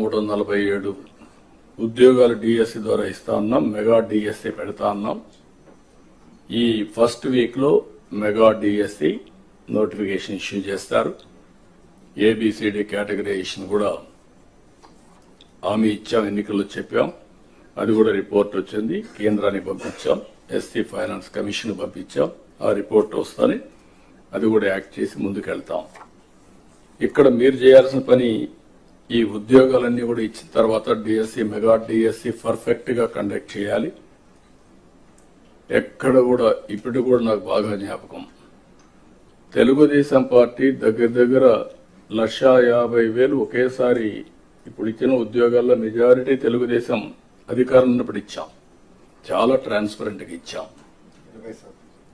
మూడు వందల నలభై ఏడు ఉద్యోగాలు డిఎస్సి ద్వారా ఇస్తా ఉన్నాం మెగా డిఎస్సి పెడతా ఉన్నాం. ఈ ఫస్ట్ వీక్లో మెగా డిఎస్సి నోటిఫికేషన్ ఇష్యూ చేస్తారు. A B C D categorization కూడా హామీ ఇచ్చాం ఎన్నికల్లో చెప్పాం. అది కూడా రిపోర్ట్ వచ్చింది కేంద్రానికి పంపించాం ఎస్సీ ఫైనాన్స్ కమిషన్ పంపించాం. ఆ రిపోర్ట్ వస్తుంది. అది కూడా యాక్ట్ చేసి ముందుకెళ్తాం. ఇక్కడ మీరు చేయాల్సిన పని ఈ ఉద్యోగాలన్నీ కూడా ఇచ్చిన తర్వాత డిఎస్సి మెగా డిఎస్సి పర్ఫెక్ట్గా కండక్ట్ చేయాలి. ఎక్కడ కూడా ఇప్పుడు కూడా నాకు బాగా జ్ఞాపకం. తెలుగుదేశం పార్టీ దగ్గర దగ్గర లక్ష యాభై వేలు ఒకేసారి ఇప్పుడు ఇచ్చిన ఉద్యోగాల్లో మెజారిటీ తెలుగుదేశం అధికారం ఉన్నప్పుడు ఇచ్చాం. చాలా ట్రాన్స్పరెంట్గా ఇచ్చాం.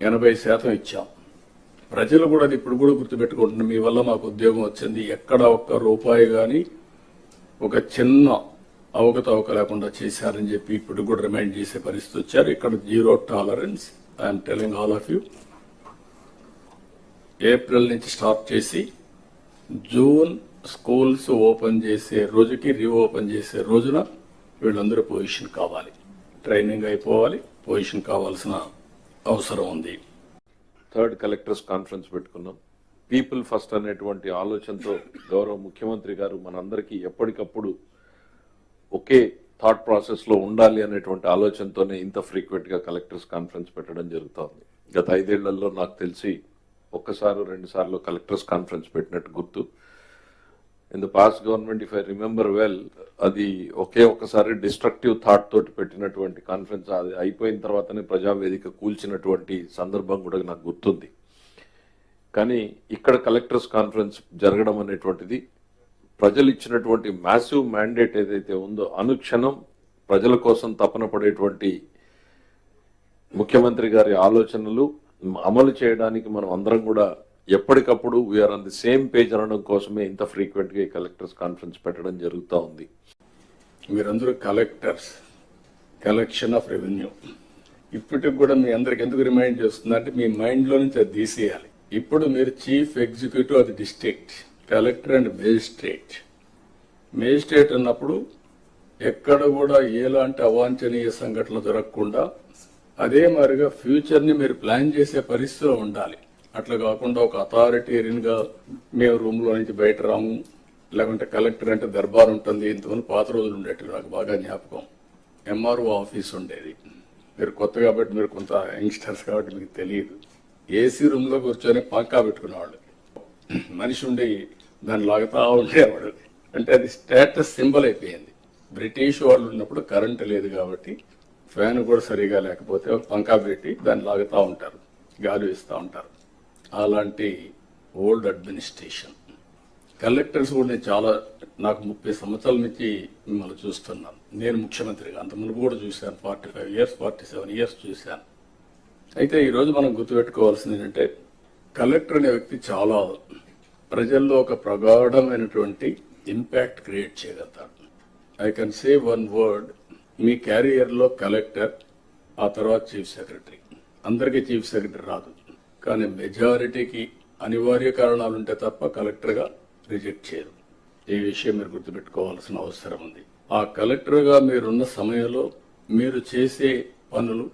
ఎనభై శాతం ఇచ్చాం. ప్రజలు కూడా అది ఇప్పుడు కూడా గుర్తుపెట్టుకుంటున్నారు మీ వల్ల మాకు ఉద్యోగం వచ్చింది ఎక్కడ ఒక్క రూపాయి గాని ఒక చిన్న అవకతవక లేకుండా చేశారని చెప్పి ఇప్పుడు కూడా రిమైండ్ చేసే పరిస్థితి వచ్చారు. ఇక్కడ zero tolerance. I'm telling all of you April నుంచి స్టార్ట్ చేసి జూన్ స్కూల్స్ ఓపెన్ చేసే రోజుకి రీఓపెన్ చేసే రోజున వీళ్ళందరూ పొజిషన్ కావాలి. ట్రైనింగ్ అయిపోవాలి. పొజిషన్ కావాల్సిన అవసరం ఉంది. థర్డ్ కలెక్టర్స్ కాన్ఫరెన్స్ పెట్టుకున్నాం. పీపుల్ ఫస్ట్ అనేటువంటి ఆలోచనతో గౌరవ ముఖ్యమంత్రి గారు మనందరికీ ఎప్పటికప్పుడు ఒకే థాట్ ప్రాసెస్లో ఉండాలి అనేటువంటి ఆలోచనతోనే ఇంత ఫ్రీక్వెంట్గా కలెక్టర్స్ కాన్ఫరెన్స్ పెట్టడం జరుగుతోంది. గత ఐదేళ్ళలో నాకు తెలిసి ఒక్కసారి రెండు సార్లు కలెక్టర్స్ కాన్ఫరెన్స్ పెట్టినట్టు గుర్తు. In the past government if I remember well అది ఒకే ఒక్కసారి డిస్ట్రక్టివ్ థాట్ తోటి పెట్టినటువంటి కాన్ఫరెన్స్ అది అయిపోయిన తర్వాతనే ప్రజావేదిక కూల్చినటువంటి సందర్భం కూడా నాకు గుర్తుంది. కానీ ఇక్కడ కలెక్టర్స్ కాన్ఫరెన్స్ జరగడం అనేటువంటిది ప్రజలు ఇచ్చినటువంటి మ్యాసివ్ మ్యాండేట్ ఏదైతే ఉందో అనుక్షణం ప్రజల కోసం తపన పడేటువంటి ముఖ్యమంత్రి గారి ఆలోచనలు అమలు చేయడానికి మనం అందరం కూడా ఎప్పటికప్పుడు we are on the same page అనడం కోసమే ఇంత ఫ్రీక్వెంట్గా కలెక్టర్స్ కాన్ఫరెన్స్ పెట్టడం జరుగుతూ ఉంది. మీరందరూ కలెక్టర్స్ కలెక్షన్ ఆఫ్ రెవెన్యూ. ఇప్పటికి కూడా మీ అందరికి ఎందుకు రిమైండ్ చేస్తుందంటే మీ మైండ్లో నుంచి అది తీసేయాలి. ఇప్పుడు మీరు చీఫ్ ఎగ్జిక్యూటివ్ అది district collector and magistrate. Magistrate అన్నప్పుడు ఎక్కడ కూడా ఎలాంటి అవాంఛనీయ సంఘటనలు జరగకుండా అదే మాదిరిగా ఫ్యూచర్ని మీరు ప్లాన్ చేసే పరిస్థితిలో ఉండాలి. అట్లా కాకుండా ఒక అథారిటేరియన్గా మేము రూమ్లో నుంచి బయట రాము లేకుంటే కలెక్టర్ అంటే దర్బార్ ఉంటుంది ఇంతమంది పాత రోజులు ఉండేట్టు నాకు బాగా జ్ఞాపకం. ఎంఆర్ఓ ఆఫీస్ ఉండేది. మీరు కొత్త కాబట్టి మీరు కొంత యంగ్స్టర్స్ కాబట్టి మీకు తెలియదు. ఏసీ రూమ్లో కూర్చొని పంకా పెట్టుకునేవాళ్ళు మనిషి ఉండి దాన్ని లాగుతా ఉండేవాడు. అంటే అది స్టేటస్ సింబల్ అయిపోయింది. బ్రిటిష్ వాళ్ళు ఉన్నప్పుడు కరెంట్ లేదు కాబట్టి ఫ్యాన్ కూడా సరిగా లేకపోతే పంకా పెట్టి దాన్ని లాగుతా ఉంటారు. గాలి ఇస్తూ ఉంటారు. అలాంటి ఓల్డ్ అడ్మినిస్ట్రేషన్ కలెక్టర్స్ కూడా నేను చాలా నాకు ముప్పై సంవత్సరాల నుంచి మిమ్మల్ని చూస్తున్నాను. నేను ముఖ్యమంత్రిగా అంత మునుపు కూడా చూశాను forty five years forty seven years చూశాను. అయితే ఈరోజు మనం గుర్తుపెట్టుకోవాల్సింది ఏంటంటే కలెక్టర్ అనే వ్యక్తి చాలా ప్రజల్లో ఒక ప్రగాఢమైనటువంటి ఇంపాక్ట్ క్రియేట్ చేయగలుగుతాడు. I can say one word మీ క్యారియర్లో కలెక్టర్ ఆ తర్వాత చీఫ్ సెక్రటరీ. అందరికీ చీఫ్ సెక్రటరీ రాదు. కానీ మెజారిటీకి అనివార్య కారణాలు ఉంటే తప్ప కలెక్టర్గా రిజెక్ట్ చేయరు. ఈ విషయం మీరు గుర్తుపెట్టుకోవాల్సిన అవసరం ఉంది. ఆ కలెక్టర్గా మీరున్న సమయంలో మీరు చేసే పనులు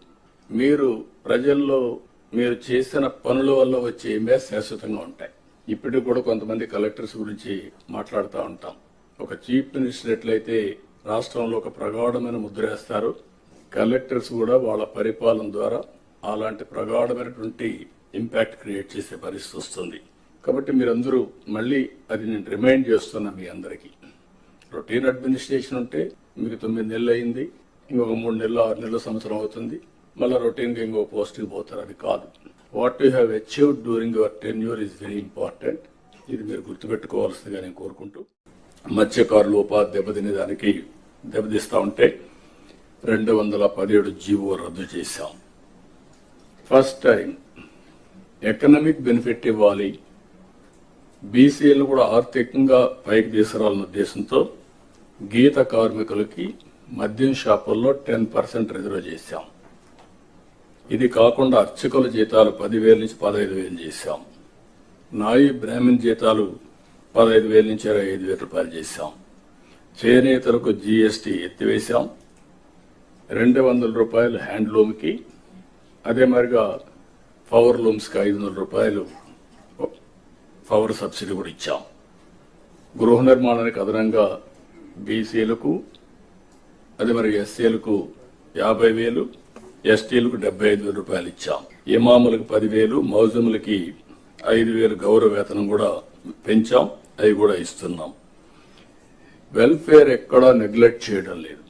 మీరు ప్రజల్లో మీరు చేసిన పనుల వల్ల వచ్చే ఇమేజ్ శాశ్వతంగా ఉంటాయి. ఇప్పటికి కూడా కొంతమంది కలెక్టర్స్ గురించి మాట్లాడుతూ ఉంటాం. ఒక చీఫ్ మినిస్టర్ ఎట్లయితే రాష్ట్రంలో ఒక ప్రగాఢమైన ముద్ర వేస్తారు కలెక్టర్స్ కూడా వాళ్ళ పరిపాలన ద్వారా అలాంటి ప్రగాఢమైనటువంటి ఇంపాక్ట్ క్రియేట్ చేసే పరిస్థితి వస్తుంది. కాబట్టి మీరందరూ మళ్ళీ అది నేను రిమైండ్ చేస్తున్నా మీ అందరికీ. రొటీన్ అడ్మినిస్ట్రేషన్ ఉంటే మీకు తొమ్మిది నెలలు అయింది ఇంకొక మూడు నెలలు ఆరు నెలలు సంవత్సరం అవుతుంది. మళ్ళీ రొటీన్గా ఇంకో పోస్ట్కి పోతారు అది కాదు. What you have achieved during your tenure is very important ఇది మీరు గుర్తుపెట్టుకోవాల్సిందిగా నేను కోరుకుంటూ మత్స్యకారులు ఉపాధి దెబ్బతినే దానికి దెబ్బతీస్తా ఉంటే రెండు వందల పదిహేడు జీవో రద్దు చేశాం. ఫస్ట్ టైం ఎకనామిక్ బెనిఫిట్ ఇవ్వాలి. బీసీలను కూడా ఆర్థికంగా పైకి తీసుకురావాలన్న ఉద్దేశంతో గీత కార్మికులకి మద్యం షాపుల్లో టెన్ పర్సెంట్ రిజర్వ్ చేశాం. ఇది కాకుండా అర్చకుల జీతాలు పదివేల నుంచి పదహైదు వేలు చేశాం. నాయి బ్రాహ్మణ్ జీతాలు పదహైదు వేల నుంచి ఇరవై ఐదు వేల రూపాయలు చేశాం. చేనేతలకు జీఎస్టీ ఎత్తివేశాం. రెండు వందల రూపాయలు హ్యాండ్లూమ్కి అదే మాదిరిగా పవర్ లూమ్స్కి ఐదు వందల రూపాయలు పవర్ సబ్సిడీ కూడా ఇచ్చాం. గృహ నిర్మాణానికి అదనంగా బీసీలకు అదే మరి ఎస్సీలకు యాభై వేలు ఎస్టీలకు డెబ్బై ఐదు వేల రూపాయలు ఇచ్చాం. ఇమాములకు పదివేలు మౌజములకి ఐదు వేలు గౌరవ వేతనం కూడా పెంచాం అవి కూడా ఇస్తున్నాం. వెల్ఫేర్ ఎక్కడా నెగ్లెక్ట్ చేయడం లేదు.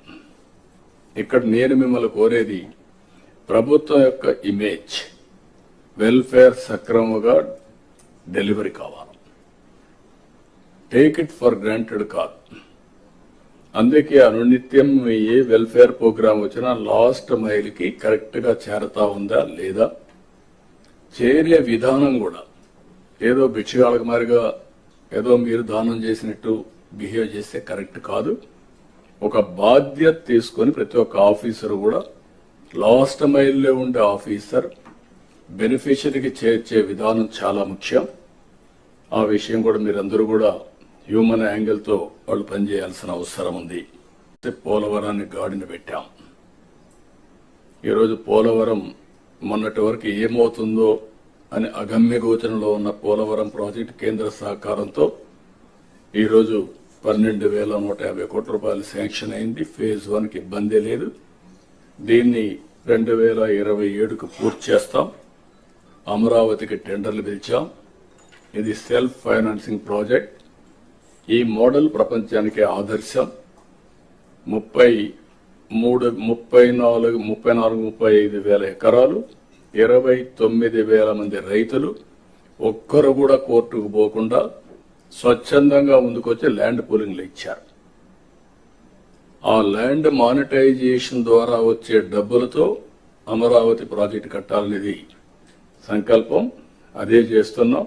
ఇక్కడ నేను మిమ్మల్ని కోరేది ప్రభుత్వం యొక్క ఇమేజ్ వెల్ఫేర్ సక్రమంగా డెలివరీ కావాలి. టేక్ ఇట్ ఫర్ గ్రాంటెడ్ కాదు. అందుకే అనునిత్యం అయ్యే ఏ వెల్ఫేర్ ప్రోగ్రాం వచ్చినా లాస్ట్ మైల్కి కరెక్ట్గా చేరతా ఉందా లేదా? చేరే విధానం కూడా. ఏదో భిక్షగాళ్ళకి మారిగా ఏదో మీరు దానం చేసినట్టు బిహేవ్ చేస్తే కరెక్ట్ కాదు. ఒక బాధ్యత తీసుకొని ప్రతి ఒక్క ఆఫీసర్ కూడా లాస్ట్ మైల్లో ఉండే ఆఫీసర్ బెనిఫిషరీకి చేర్చే విధానం చాలా ముఖ్యం. ఆ విషయం కూడా మీరందరూ కూడా హ్యూమన్ యాంగిల్తో వాళ్ళు పనిచేయాల్సిన అవసరం ఉంది. పోలవరాన్ని గాడిన పెట్టాం. ఈరోజు పోలవరం మొన్నటి వరకు ఏమవుతుందో అని అగమ్య గోచరంలో ఉన్న పోలవరం ప్రాజెక్టు కేంద్ర సహకారంతో ఈరోజు పన్నెండు వేల నూట యాభై కోట్ల రూపాయలు శాంక్షన్ అయింది. ఫేజ్ వన్ ఇబ్బందే ఇబ్బంది లేదు. దీన్ని రెండు వేల ఇరవై ఏడుకు పూర్తి చేస్తాం. అమరావతికి టెండర్లు పిలిచాం. ఇది సెల్ఫ్ ఫైనాన్సింగ్ ప్రాజెక్ట్. ఈ మోడల్ ప్రపంచానికి ఆదర్శం. ముప్పై మూడు ముప్పై నాలుగు ముప్పై నాలుగు ముప్పై ఐదు వేల ఎకరాలు ఇరవై తొమ్మిది వేల మంది రైతులు ఒక్కరు కూడా కోర్టుకు పోకుండా స్వచ్ఛందంగా ముందుకొచ్చి ల్యాండ్ పూలింగ్లు ఇచ్చారు. ఆ ల్యాండ్ మానిటైజేషన్ ద్వారా వచ్చే డబ్బులతో అమరావతి ప్రాజెక్టు కట్టాలనేది సంకల్పం. అదే చేస్తున్నాం.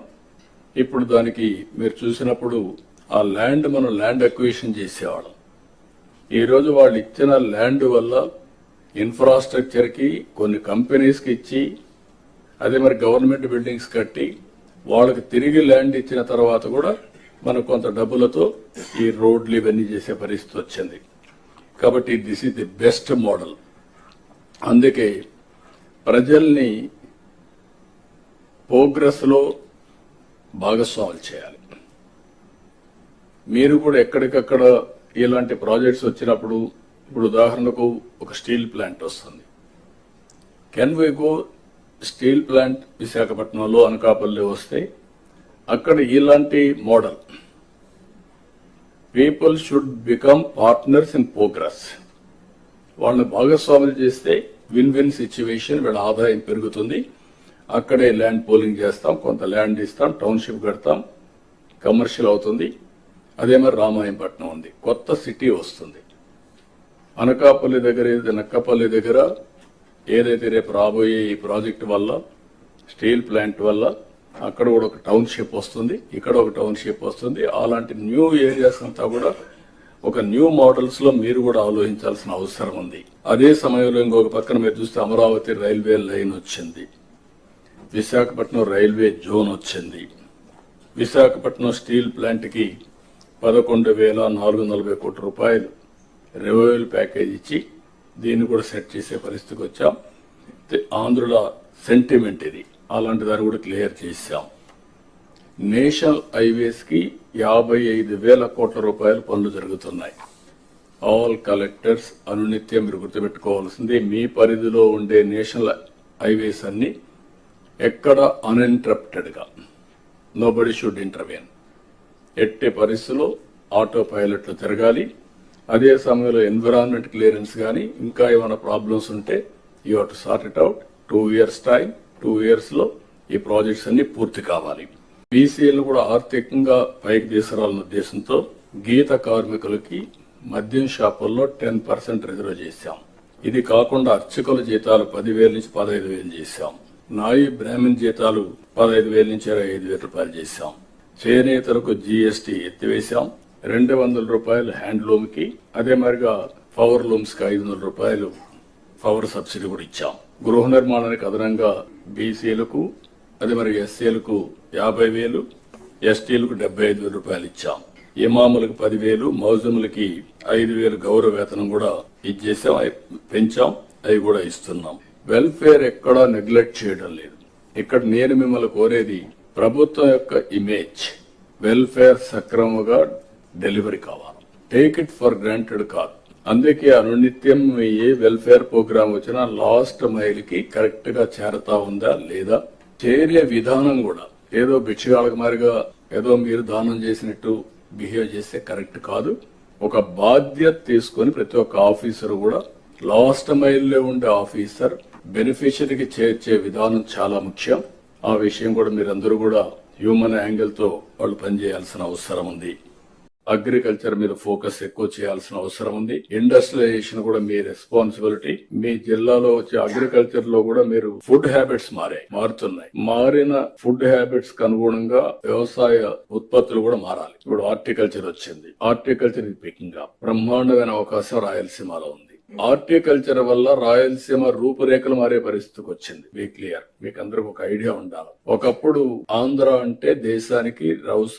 ఇప్పుడు దానికి మీరు చూసినప్పుడు ఆ ల్యాండ్ మనం ల్యాండ్ అక్విజిషన్ చేసేవాళ్ళం. ఈరోజు వాళ్ళు ఇచ్చిన ల్యాండ్ వల్ల ఇన్ఫ్రాస్ట్రక్చర్కి కొన్ని కంపెనీస్కి ఇచ్చి అదే మరి గవర్నమెంట్ బిల్డింగ్స్ కట్టి వాళ్ళకి తిరిగి ల్యాండ్ ఇచ్చిన తర్వాత కూడా మనకు కొంత డబ్బులతో ఈ రోడ్లు ఇవన్నీ చేసే పరిస్థితి వచ్చింది. కాబట్టి this is the best model అందుకే ప్రజల్ని ప్రోగ్రెస్లో భాగస్వాములు చేయాలి. మీరు కూడా ఎక్కడికక్కడ ఇలాంటి ప్రాజెక్ట్స్ వచ్చినప్పుడు ఇప్పుడు ఉదాహరణకు ఒక స్టీల్ ప్లాంట్ వస్తుంది. Can we go steel plant విశాఖపట్నంలో అనకాపల్లి వస్తే అక్కడ ఇలాంటి model. People should become partners in progress వాళ్ళని భాగస్వాములు చేస్తే విన్ విన్ సిచ్యువేషన్ వీళ్ళ ఆదాయం పెరుగుతుంది. అక్కడే ల్యాండ్ పోలింగ్ చేస్తాం కొంత ల్యాండ్ ఇస్తాం టౌన్షిప్ కడతాం కమర్షియల్ అవుతుంది. అదే మరి రామాయంపట్నం ఉంది. కొత్త సిటీ వస్తుంది. అనకాపల్లి దగ్గర నక్కపల్లి దగ్గర ఏదైతే రేపు రాబోయే ఈ ప్రాజెక్ట్ వల్ల స్టీల్ ప్లాంట్ వల్ల అక్కడ కూడా ఒక టౌన్షిప్ వస్తుంది ఇక్కడ ఒక టౌన్షిప్ వస్తుంది. అలాంటి న్యూ ఏరియాస్ అంతా కూడా ఒక న్యూ మోడల్స్లో మీరు కూడా ఆలోచించాల్సిన అవసరం ఉంది. అదే సమయంలో ఇంకొక పక్కన మీరు చూస్తే అమరావతి రైల్వే లైన్ వచ్చింది. విశాఖపట్నం రైల్వే జోన్ వచ్చింది. విశాఖపట్నం స్టీల్ ప్లాంట్కి పదకొండు వేల నాలుగు నలభై కోట్ల రూపాయలు రెవెన్యూ ప్యాకేజ్ ఇచ్చి దీన్ని కూడా సెట్ చేసే పరిస్థితికి వచ్చాం. ఆంధ్రుల సెంటిమెంట్ ఇది. అలాంటి దాన్ని కూడా క్లియర్ చేశాం. నేషనల్ హైవేస్కి యాభై ఐదు వేల కోట్ల రూపాయలు పనులు జరుగుతున్నాయి. ఆల్ కలెక్టర్స్ అనునిత్యం మీరు గుర్తుపెట్టుకోవాల్సింది మీ పరిధిలో ఉండే నేషనల్ హైవేస్ అన్ని ఎక్కడ అన్ఇంటరప్టెడ్గా నో బడి షుడ్ ఇంటర్వ్యూన్ ఎట్టి పరిస్థితుల్లో ఆటో పైలట్లు తిరగాలి. అదే సమయంలో ఎన్విరాన్మెంట్ క్లియరెన్స్ కానీ ఇంకా ఏమైనా ప్రాబ్లమ్స్ ఉంటే you to sort it out two years time two ఇయర్స్లో ఈ ప్రాజెక్ట్స్ అన్ని పూర్తి కావాలి. బీసీఎల్ కూడా ఆర్థికంగా పైకి తీసుకురావాలన్న ఉద్దేశంతో గీత కార్మికులకి మద్యం షాపుల్లో టెన్ పర్సెంట్ రిజర్వ్ చేశాం. ఇది కాకుండా అర్చకుల జీతాలు పదివేల నుంచి పదహైదు వేలు చేశాం. నాయి బ్రాహ్మణ్ జీతాలు పదహైదు వేల నుంచి ఇరవై ఐదు వేల రూపాయలు చేశాం. చేనేతలకు జీఎస్టీ ఎత్తివేశాం. రెండు వందల రూపాయలు హ్యాండ్లూమ్కి అదే మరిగా పవర్ లూమ్స్కి ఐదు వందల రూపాయలు పవర్ సబ్సిడీ కూడా ఇచ్చాం. గృహ నిర్మాణానికి అదనంగా బీసీలకు అదే మరి ఎస్సీలకు యాభై వేలు ఎస్టీలకు డెబ్బై ఐదు వేల రూపాయలు ఇచ్చాం. ఇమాములకు పదివేలు మౌజములకి ఐదు వేలు గౌరవ వేతనం కూడా ఇచ్చేసాం పెంచాం అవి కూడా ఇస్తున్నాం. వెల్ఫేర్ ఎక్కడా నెగ్లెక్ట్ చేయడం లేదు. ఇక్కడ నేను మిమ్మల్ని కోరేది ప్రభుత్వం యొక్క ఇమేజ్ వెల్ఫేర్ సక్రమంగా డెలివరీ కావాలి. టేక్ ఇట్ ఫర్ గ్రాంటెడ్ కాదు. అందుకే అనునిత్యం ఏ వెల్ఫేర్ ప్రోగ్రామ్ వచ్చినా లాస్ట్ మైల్కి కరెక్ట్గా చేరతా ఉందా లేదా? చేరే విధానం కూడా ఏదో భిక్షగాళ్ళకి మారిగా ఏదో మీరు దానం చేసినట్టు బిహేవ్ చేస్తే కరెక్ట్ కాదు. ఒక బాధ్యత తీసుకొని ప్రతి ఒక్క ఆఫీసర్ కూడా లాస్ట్ మైల్లో ఉండే ఆఫీసర్ బెనిఫిషరీకి చేర్చే విధానం చాలా ముఖ్యం. ఆ విషయం కూడా మీరందరూ కూడా హ్యూమన్ యాంగిల్తో వాళ్ళు పనిచేయాల్సిన అవసరం ఉంది. అగ్రికల్చర్ మీద ఫోకస్ ఎక్కువ చేయాల్సిన అవసరం ఉంది. ఇండస్ట్రియలైజేషన్ కూడా మీ రెస్పాన్సిబిలిటీ మీ జిల్లాలో వచ్చే అగ్రికల్చర్లో కూడా మీరు ఫుడ్ హ్యాబిట్స్ మారాయి మారుతున్నాయి. మారిన ఫుడ్ హ్యాబిట్స్కు అనుగుణంగా వ్యవసాయ ఉత్పత్తులు కూడా మారాలి. ఇప్పుడు హార్టికల్చర్ వచ్చింది. హార్టికల్చర్ ఇది పికింగ్ అప్ బ్రహ్మాండమైన అవకాశం రాయలసీమలో ఉంది. హార్టికల్చర్ వల్ల రాయలసీమ రూపురేఖలు మారే పరిస్థితికి వచ్చింది. బీ క్లియర్ మీకు అందరికి ఒక ఐడియా ఉండాలి. ఒకప్పుడు ఆంధ్ర అంటే దేశానికి రౌస్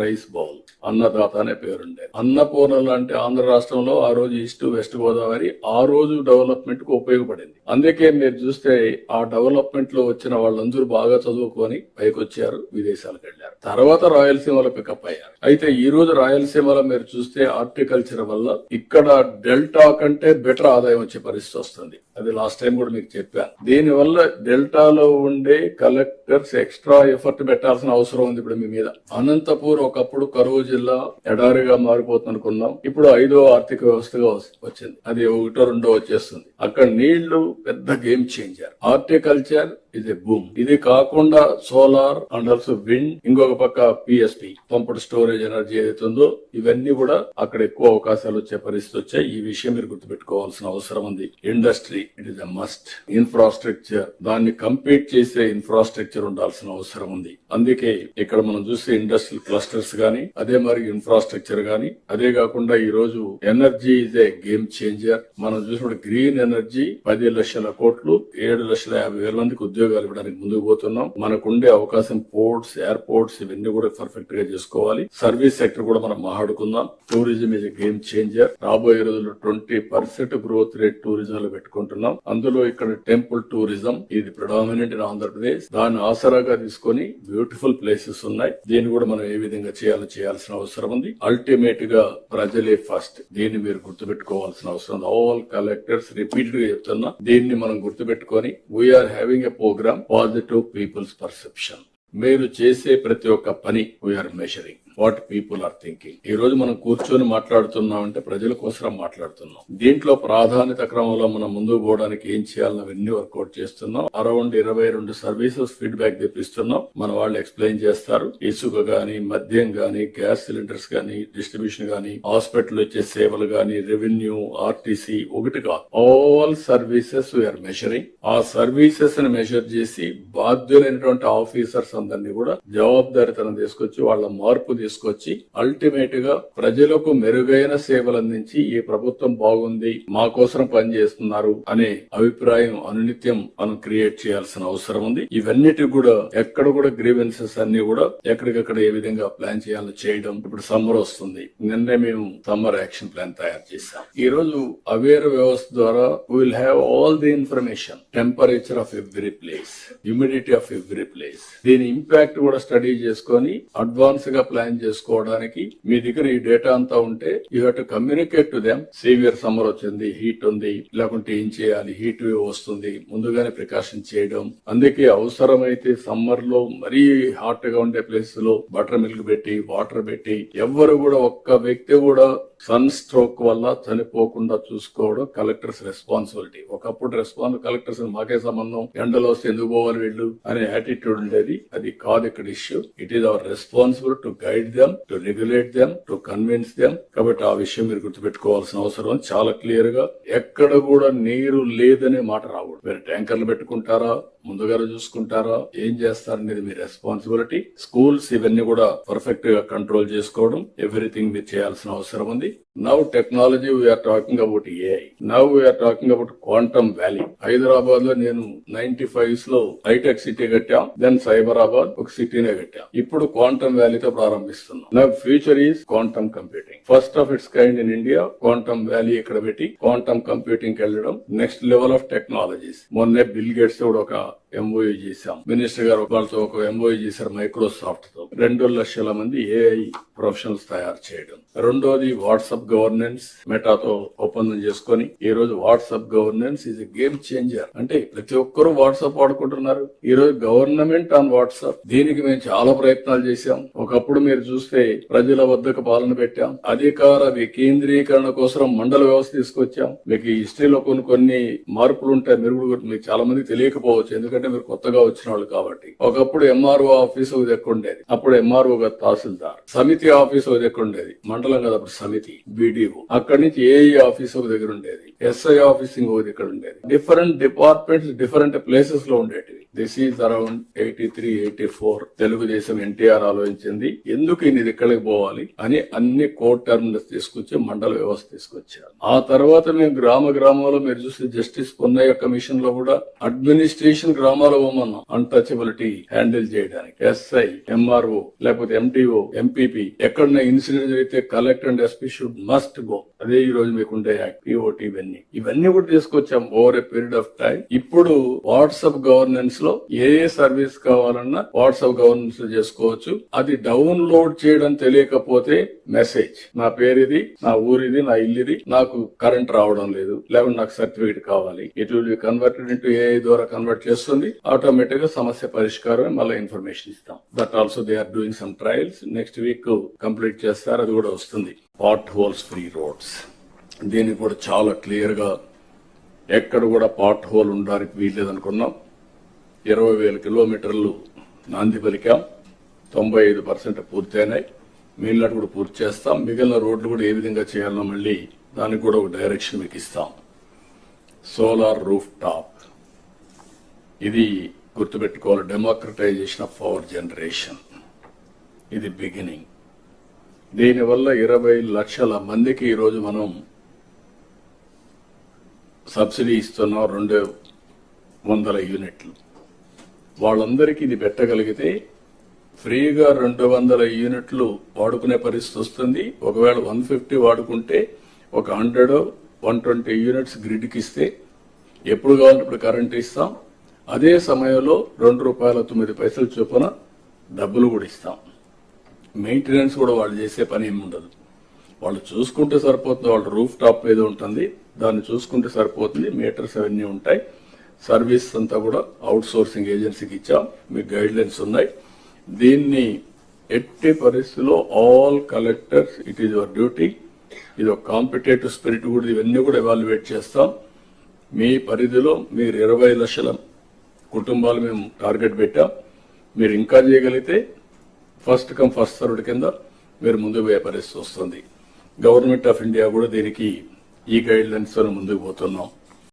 రైస్ బౌల్. అన్నదాత అనే పేరుండే అన్నపూర్ణ లాంటి ఆంధ్ర రాష్ట్రంలో ఆ రోజు ఈస్ట్ వెస్ట్ గోదావరి ఆ రోజు డెవలప్మెంట్కు ఉపయోగపడింది. అందుకే మీరు చూస్తే ఆ డెవలప్మెంట్లో వచ్చిన వాళ్ళందరూ బాగా చదువుకొని పైకొచ్చారు విదేశాలకు వెళ్ళారు తర్వాత రాయలసీమలో పికప్ అయ్యారు. అయితే ఈ రోజు రాయలసీమలో మీరు చూస్తే హార్టికల్చర్ వల్ల ఇక్కడ డెల్టా కంటే బెటర్ ఆదాయం వచ్చే పరిస్థితి వస్తుంది. అది లాస్ట్ టైం కూడా మీకు చెప్పాను దీనివల్ల డెల్టాలో ఉండే కలెక్ట్ కలెక్టర్స్ ఎక్స్ట్రా ఎఫర్ట్ పెట్టాల్సిన అవసరం ఉంది ఇప్పుడు మీ మీద. అనంతపూర్ ఒకప్పుడు కరువు జిల్లా ఎడారిగా మారిపోతుంది అనుకున్నాం ఇప్పుడు ఐదో ఆర్థిక వ్యవస్థగా వచ్చింది. అది ఒకటో రెండో వచ్చేస్తుంది. అక్కడ నీళ్ళు పెద్ద గేమ్ చేంజర్ హార్టికల్చర్ ఇది బూమ్ ఇది కాకుండా సోలార్ అండ్ ఆల్సో విండ్ ఇంకొక పక్క పిఎస్పి పంపుడు స్టోరేజ్ ఎనర్జీ ఏదైతుందో ఇవన్నీ కూడా అక్కడ ఎక్కువ అవకాశాలు వచ్చే పరిస్థితి వచ్చాయి. ఈ విషయం మీరు గుర్తుపెట్టుకోవాల్సిన అవసరం ఉంది. Industry it is a must infrastructure దాన్ని కంపీట్ చేసే ఇన్ఫ్రాస్ట్రక్చర్ ఉండాల్సిన అవసరం ఉంది. అందుకే ఇక్కడ మనం చూస్తే ఇండస్ట్రియల్ క్లస్టర్స్ గానీ అదే మరి ఇన్ఫ్రాస్ట్రక్చర్ గానీ అదే కాకుండా ఈ రోజు energy is a game changer. మనం చూసినప్పుడు గ్రీన్ ఎనర్జీ పది లక్షల కోట్లు ఏడు లక్షల యాభై వేల మందికి ఉద్యోగాలు ఇవ్వడానికి ముందుకు పోతున్నాం. మనకుండే అవకాశం పోర్ట్స్ ఎయిర్పోర్ట్స్ ఇవన్నీ కూడా పర్ఫెక్ట్గా చేసుకోవాలి. సర్వీస్ సెక్టర్ కూడా మనం మాట్లాడుకుందాం. Tourism is game changer. రాబోయే రోజుల్లో twenty percent growth rate tourism లో పెట్టుకుంటున్నాం. అందులో ఇక్కడ టెంపుల్ టూరిజం ఇది ప్రొడామినెంట్ ఇన్ ఆంధ్రప్రదేశ్. దాని ఆసరాగా తీసుకొని బ్యూటిఫుల్ ప్లేసెస్ ఉన్నాయి. దీన్ని కూడా మనం ఏ విధంగా చేయాలో చేయాల్సిన అవసరం ఉంది. అల్టిమేట్గా ప్రజలే ఫస్ట్. దీన్ని మీరు గుర్తుపెట్టుకోవాల్సిన అవసరం ఉంది. ఆల్ కలెక్టర్స్ రిపీటెడ్గా చెప్తున్నా దీన్ని మనం గుర్తుపెట్టుకొని we are having a program positive people's perception మీరు చేసే ప్రతి ఒక్క పని we are measuring what people are thinking. ఈ రోజు మనం కూర్చొని మాట్లాడుతున్నాం అంటే ప్రజల కోసం మాట్లాడుతున్నాం. దీంట్లో ప్రాధాన్యత క్రమంలో మనం ముందుకు పోవడానికి ఏం చేయాలని అవన్నీ వర్కౌట్ చేస్తున్నాం. అరౌండ్ ఇరవై రెండు సర్వీసెస్ ఫీడ్బ్యాక్ తెప్పిస్తున్నాం. మన వాళ్ళు ఎక్స్ప్లెయిన్ చేస్తారు. ఇసుక గాని మద్యం గాని గ్యాస్ సిలిండర్స్ గాని డిస్ట్రిబ్యూషన్ గాని హాస్పిటల్ వచ్చే సేవలు గాని రెవెన్యూ ఆర్టీసీ ఒకటి కాదు. ఆల్ సర్వీసెస్ వీఆర్ మెషరింగ్ ఆ సర్వీసెస్ని మెషర్ చేసి బాధ్యులైనటువంటి ఆఫీసర్స్ అందరినీ కూడా జవాబుదారితనం తీసుకొచ్చి వాళ్ళ మార్పు తీసుకొచ్చి అల్టిమేట్గా ప్రజలకు మెరుగైన సేవలు అందించి ఈ ప్రభుత్వం బాగుంది మా కోసం పనిచేస్తున్నారు అనే అభిప్రాయం అనునిత్యం మనం క్రియేట్ చేయాల్సిన అవసరం ఉంది. ఇవన్నిటి కూడా ఎక్కడ కూడా గ్రీవెన్సెస్ అన్ని కూడా ఎక్కడికక్కడ ఏ విధంగా ప్లాన్ చేయాలో చేయడం ఇప్పుడు సమ్మర్ వస్తుంది. నిన్నే మేము సమ్మర్ యాక్షన్ ప్లాన్ తయారు చేశాం. ఈ రోజు అవేర్ వ్యవస్థ ద్వారా will have all the information temperature of every place humidity of every place దీని ఇంపాక్ట్ కూడా స్టడీ చేసుకొని అడ్వాన్స్గా ప్లాన్ చేసుకోవడానికి మీ దగ్గర ఈ డేటా అంతా ఉంటే you have to communicate to them. Severe summer వచ్చింది హీట్ ఉంది లేకుంటే ఏం చేయాలి? హీట్ వేవ్ వస్తుంది ముందుగానే ప్రికాషన్ చేయడం. అందుకే అవసరమైతే సమ్మర్లో మరీ హాట్గా ఉండే ప్లేస్లో బటర్ మిల్క్ పెట్టి వాటర్ పెట్టి ఎవ్వరు కూడా ఒక్క వ్యక్తి కూడా సన్ స్ట్రోక్ వల్ల చనిపోకుండా చూసుకోవడం కలెక్టర్స్ రెస్పాన్సిబిలిటీ. ఒకప్పుడు రెస్పాన్స్ కలెక్టర్స్ మాకే సంబంధం. ఎండలో వస్తే ఎందుకు పోవాలి వీళ్ళు అనే యాటిట్యూడ్ ఉండేది. అది కాదు ఇక్కడ issue it is our responsible to guide them to regulate them to convince them కాబట్టి ఆ విషయం మీరు గుర్తుపెట్టుకోవాల్సిన అవసరం. ఉంది. చాలా క్లియర్గా ఎక్కడ కూడా నీరు లేదనే మాట రాకూడదు. మీరు ట్యాంకర్లు పెట్టుకుంటారా? ముందుగా చూసుకుంటారా? ఏం చేస్తారనేది మీ రెస్పాన్సిబిలిటీ స్కూల్స్ ఇవన్నీ కూడా పర్ఫెక్ట్గా కంట్రోల్ చేసుకోవడం. ఎవ్రీథింగ్ మీరు చేయాల్సిన అవసరం ఉంది. Now technology we are talking about AI now we are talking about quantum valley హైదరాబాద్లో నేను నైన్టీ ఫైవ్స్లో హైటెక్ సిటీ కట్టాం దెన్ సైబరాబాద్ ఒక సిటీనే కట్టాం. ఇప్పుడు క్వాంటమ్ వ్యాలీతో ప్రారంభిస్తున్నాం. నా future is quantum computing first of its kind in India quantum valley ఇక్కడ పెట్టి క్వాంటమ్ కంప్యూటింగ్కి వెళ్ళడం నెక్స్ట్ లెవెల్ ఆఫ్ టెక్నాలజీస్ మొన్నే బిల్ గేట్స్ కూడా ఒక ఎంఓయూ చేశాం. మినిస్టర్ గారు వాళ్ళతో ఒక ఎంఓయూ చేశారు మైక్రోసాఫ్ట్తో. రెండు లక్షల మంది ఏఐ ప్రొఫెషనల్స్ తయారు చేయడం. రెండోది వాట్సాప్ గవర్నెన్స్ మెటాతో ఒప్పందం చేసుకొని ఈ రోజు WhatsApp governance is game changer అంటే ప్రతి ఒక్కరూ వాట్సాప్ వాడుకుంటున్నారు. ఈ రోజు గవర్నమెంట్ ఆన్ వాట్సాప్. దీనికి మేము చాలా ప్రయత్నాలు చేశాం. ఒకప్పుడు మీరు చూస్తే ప్రజల వద్దకు పాలన పెట్టాం. అధికార వికేంద్రీకరణ కోసం మండల వ్యవస్థ తీసుకొచ్చాం. మీకు హిస్టరీలో కొన్ని కొన్ని మార్పులు ఉంటాయి మీరు మీకు చాలా మంది తెలియకపోవచ్చు. ఎందుకంటే మీరు కొత్తగా వచ్చిన వాళ్ళు కాబట్టి. ఒకప్పుడు ఎంఆర్ఓ ఆఫీస్ ఉండేది? అప్పుడు ఎంఆర్ఓ తహసీల్దార్. సమితి ఆఫీస్ ఉండేది? మండలం కదా అప్పుడు సమితి బీడీఓ అక్కడి నుంచి ఏఈ ఆఫీస్ ఒక దగ్గర ఉండేది. ఎస్ఐ ఆఫీస్ ఇంకొక దగ్గర ఉండేది. డిఫరెంట్ డిపార్ట్మెంట్స్ డిఫరెంట్ ప్లేసెస్లో ఉండేటివి. This is around eighty three eighty four Telugu Desam NTR ఆలోచించింది. ఎందుకు ఇన్ని ఇక్కడికి పోవాలి అని అన్ని కోర్ట్ టర్మినల్స్ తీసుకొచ్చి మండల వ్యవస్థ తీసుకొచ్చారు. ఆ తర్వాత మేము గ్రామ గ్రామంలో మీరు చూస్తే జస్టిస్ పొన్నయ్య కమిషన్లో కూడా అడ్మినిస్ట్రేషన్ గ్రామాల పోమన్నాం అన్టచబిలిటీ హ్యాండిల్ చేయడానికి ఎస్ఐ ఎంఆర్ఓ లేకపోతే ఎంటీఓ ఎంపీపీ ఎక్కడన్నా ఇన్సిడెంట్ జరిగితే collector and SP should must go అదే ఈ రోజు మీకుండే యాక్ట్ పిఓటి ఇవన్నీ. ఇవన్నీ కూడా తీసుకొచ్చాం over a period of time ఇప్పుడు వాట్సాప్ గవర్నెన్స్లో ఏ ఏ సర్వీస్ కావాలన్నా వాట్సాప్ గవర్నెన్స్లో చేసుకోవచ్చు. అది డౌన్లోడ్ చేయడం తెలియకపోతే మెసేజ్. నా పేరు ఇది నా ఊరిది నా ఇల్లుది నాకు కరెంట్ రావడం లేదు. లేకుంటే నాకు సర్టిఫికేట్ కావాలి. It will be converted into AI ద్వారా కన్వర్ట్ చేస్తుంది. ఆటోమేటిక్గా సమస్య పరిష్కారం మళ్ళీ ఇన్ఫర్మేషన్ ఇస్తాం. That also they are doing some trials next week complete చేస్తారు. అది కూడా వస్తుంది. పాట్ హోల్స్ ఫ్రీ రోడ్స్ దీన్ని కూడా చాలా క్లియర్గా ఎక్కడ కూడా పాట్ హోల్ ఉండడానికి వీల్లేదు అనుకున్నాం ఇరవై వేల కిలోమీటర్లు నాంది పలికాం. తొంభై ఐదు పర్సెంట్ పూర్తయినాయి. మిగిలినట్టు కూడా పూర్తి చేస్తాం. మిగిలిన రోడ్లు కూడా ఏ విధంగా చేయాలో మళ్ళీ దానికి కూడా ఒక డైరెక్షన్ మీకు ఇస్తాం. సోలార్ రూఫ్ టాప్ ఇది గుర్తుపెట్టుకోవాలి. డెమోక్రటైజేషన్ ఆఫ్ పవర్ జనరేషన్ ఇది బిగినింగ్ దీనివల్ల ఇరవై లక్షల మందికి ఈరోజు మనం సబ్సిడీ ఇస్తున్నాం రెండు వందల యూనిట్లు. వాళ్ళందరికీ ఇది పెట్టగలిగితే ఫ్రీగా రెండు వందల యూనిట్లు వాడుకునే పరిస్థితి వస్తుంది. ఒకవేళ వన్ ఫిఫ్టీ వాడుకుంటే ఒక హండ్రెడ్ వన్ ట్వంటీ యూనిట్స్ గ్రిడ్కి ఇస్తే ఎప్పుడు కావాలంటే ఇప్పుడు కరెంట్ ఇస్తాం. అదే సమయంలో రెండు రూపాయల తొమ్మిది పైసలు చొప్పున డబ్బులు కూడా ఇస్తాం. మెయింటెనెన్స్ కూడా వాళ్ళు చేసే పని ఏమి ఉండదు. వాళ్ళు చూసుకుంటే సరిపోతుంది వాళ్ళ రూఫ్ టాప్ ఏదో ఉంటుంది దాన్ని చూసుకుంటే సరిపోతుంది మీటర్స్ అవన్నీ ఉంటాయి. సర్వీస్ అంతా కూడా అవుట్ సోర్సింగ్ ఏజెన్సీకి ఇచ్చాం మీకు గైడ్ లైన్స్ ఉన్నాయి. దీన్ని ఎట్టి పరిస్థితిలో all collectors it is your duty. ఇది ఒక కాంపిటేటివ్ స్పిరిట్ కూడా ఇవన్నీ కూడా ఎవాల్యుయేట్ చేస్తాం. మీ పరిధిలో మీరు ఇరవై లక్షల కుటుంబాలు మేము టార్గెట్ పెట్టాం. మీరు ఇంకా చేయగలిగితే ఫస్ట్ కమ్ ఫస్ట్ సర్వ్డ్ కింద మీరు ముందుకు పోయే పరిస్థితి వస్తుంది. గవర్నమెంట్ ఆఫ్ ఇండియా కూడా దీనికి ఈ గైడ్ లైన్స్తో ముందుకు పోతున్నాం.